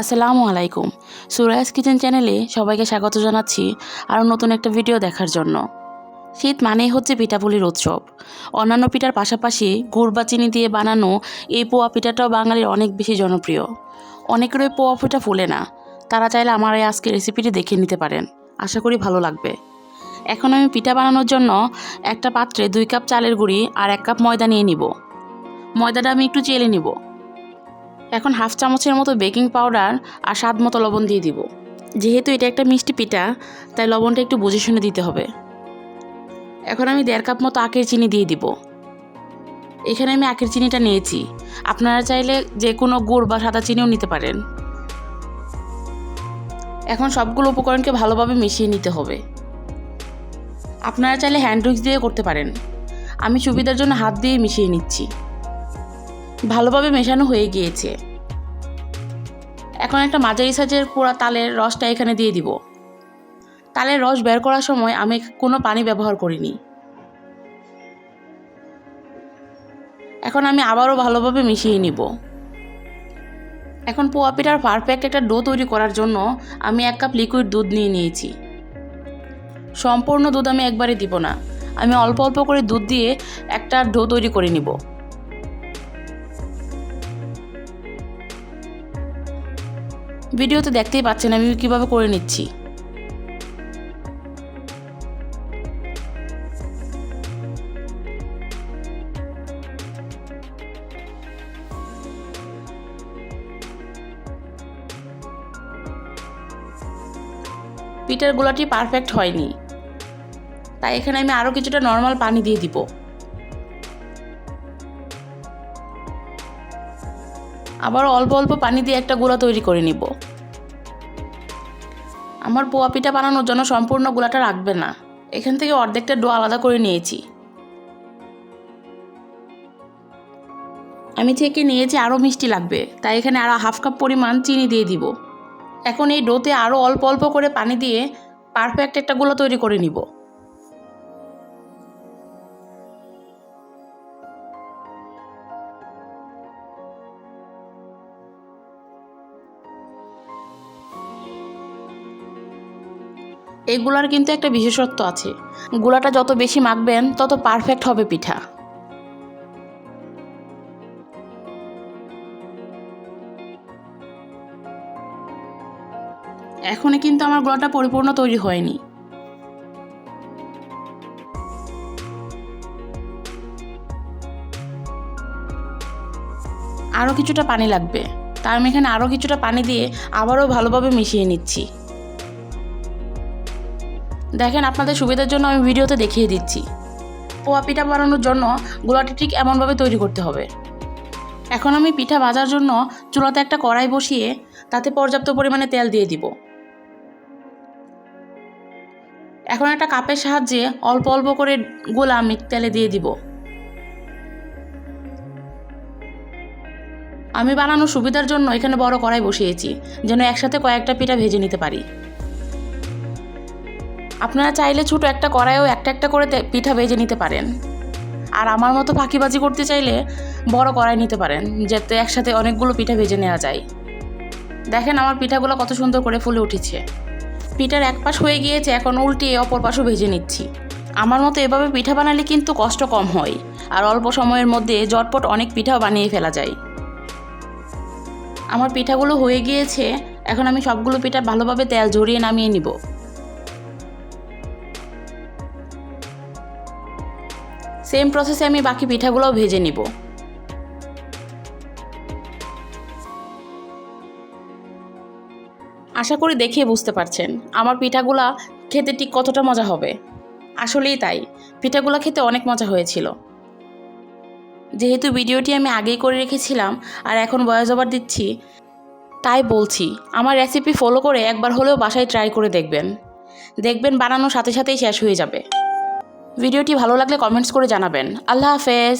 আসসালামু আলাইকুম। সুরায়াস কিচেন চ্যানেলে সবাইকে স্বাগত জানাচ্ছি আরও নতুন একটা ভিডিও দেখার জন্য। শীত মানেই হচ্ছে পিঠাপুলির উৎসব। অন্যান্য পিঠার পাশাপাশি গুড় বা চিনি দিয়ে বানানো এই পোয়া পিঠাটাও বাঙালির অনেক বেশি জনপ্রিয়। অনেকের ওই পোয়া পিঠা ফুলে না। তারা চাইলে আমার এই আজকের রেসিপিটি দেখে নিতে পারেন। আশা করি ভালো লাগবে। এখন আমি পিঠা বানানোর জন্য একটা পাত্রে দুই কাপ চালের গুঁড়ি আর এক কাপ ময়দা নিয়ে নিব। ময়দাটা আমি একটু চেলে নিব। এখন হাফ চামচের মতো বেকিং পাউডার আর স্বাদ মতো লবণ দিয়ে দিব। যেহেতু এটা একটা মিষ্টি পিঠা, তাই লবণটা একটু বুঝে শুনে দিতে হবে। এখন আমি দেড় কাপ মতো আখের চিনি দিয়ে দিব। এখানে আমি আখের চিনিটা নিয়েছি। আপনারা চাইলে যে কোনো গুড় বা সাদা চিনিও নিতে পারেন। এখন সবগুলো উপকরণকে ভালোভাবে মিশিয়ে নিতে হবে। আপনারা চাইলে হ্যান্ড উইক্স দিয়ে করতে পারেন। আমি সুবিধার জন্য হাত দিয়ে মিশিয়ে নিচ্ছি। ভালোভাবে মেশানো হয়ে গিয়েছে। এখন একটা মাঝারি সাইজের পোড়া তালের রসটা এখানে দিয়ে দিব। তালের রস বের করার সময় আমি কোনো পানি ব্যবহার করিনি। এখন আমি আবারও ভালোভাবে মিশিয়ে নিব। এখন পোয়া পিঠার পারফেক্ট একটা ডো তৈরি করার জন্য আমি এক কাপ লিকুইড দুধ নিয়ে নিয়েছি। সম্পূর্ণ দুধ আমি একবারে দিব না। আমি অল্প অল্প করে দুধ দিয়ে একটা ডো তৈরি করে নিব। ভিডিওতে দেখতেই পাচ্ছেন আমি কীভাবে করে নিচ্ছি। পিঠার গোলাটি পারফেক্ট হয়নি। তাই এখানে আমি আরও কিছুটা নর্মাল পানি দিয়ে দিব। আবার অল্প অল্প পানি দিয়ে একটা গোলা তৈরি করে নিব। আমার পোয়া পিঠা বানানোর জন্য সম্পূর্ণ গোলাটা রাখবে না। এখান থেকে অর্ধেকটা ডো আলাদা করে নিয়েছি। আমি থেকে নিয়েছি আরও মিষ্টি লাগবে, তাই এখানে আরও হাফ কাপ পরিমাণ চিনি দিয়ে দিব। এখন এই ডোতে আরও অল্প অল্প করে পানি দিয়ে পারফেক্ট একটা গোলা তৈরি করে নিব। এই গুলার কিন্তু একটা বিশেষত্ব আছে। গুলাটা যত বেশি মাখবেন, তত পারফেক্ট হবে পিঠা। এখনই কিন্তু আমার গুলাটা পরিপূর্ণ তৈরি হয়নি। আরও কিছুটা পানি লাগবে। তাই আমি এখানে আরও কিছুটা পানি দিয়ে আবারও ভালোভাবে মিশিয়ে নিচ্ছি। দেখেন, আপনাদের সুবিধার জন্য আমি ভিডিওতে দেখিয়ে দিচ্ছি। পোয়া পিঠা বানানোর জন্য গোলাটি ঠিক এমনভাবে তৈরি করতে হবে। এখন আমি পিঠা ভাজার জন্য চুলাতে একটা কড়াই বসিয়ে তাতে পর্যাপ্ত পরিমাণে তেল দিয়ে দিব। এখন একটা কাপের সাহায্যে অল্প অল্প করে গোলা আমি তেলে দিয়ে দিব। আমি বানানোর সুবিধার জন্য এখানে বড় কড়াই বসিয়েছি, যেন একসাথে কয়েকটা পিঠা ভেজে নিতে পারি। আপনারা চাইলে ছোটো একটা কড়াইও একটা একটা করে পিঠা ভেজে নিতে পারেন। আর আমার মতো ফাঁকিবাজি করতে চাইলে বড় কড়াই নিতে পারেন, যাতে একসাথে অনেকগুলো পিঠা ভেজে নেওয়া যায়। দেখেন আমার পিঠাগুলো কত সুন্দর করে ফুলে উঠেছে। পিঠার এক পাশ হয়ে গিয়েছে, এখন উল্টিয়ে অপর পাশও ভেজে নিচ্ছি। আমার মতো এভাবে পিঠা বানালে কিন্তু কষ্ট কম হয়, আর অল্প সময়ের মধ্যে জটপট অনেক পিঠাও বানিয়ে ফেলা যায়। আমার পিঠাগুলো হয়ে গিয়েছে, এখন আমি সবগুলো পিঠা ভালোভাবে তেল ঝরিয়ে নামিয়ে নিব। সেম প্রসেসে আমি বাকি পিঠাগুলোও ভেজে নিব। আশা করি দেখিয়ে বুঝতে পারছেন, আমার পিঠাগুলা খেতে ঠিক কতটা মজা হবে। আসলেই তাই, পিঠাগুলো খেতে অনেক মজা হয়েছিল। যেহেতু ভিডিওটি আমি আগেই করে রেখেছিলাম আর এখন বয়স ওভার দিচ্ছি, তাই বলছি, আমার রেসিপি ফলো করে একবার হলেও বাসায় ট্রাই করে দেখবেন। দেখবেন বানানোর সাথে সাথেই শেষ হয়ে যাবে। ভিডিওটি ভালো লাগলে কমেন্টস করে জানাবেন। আল্লাহ হাফেজ।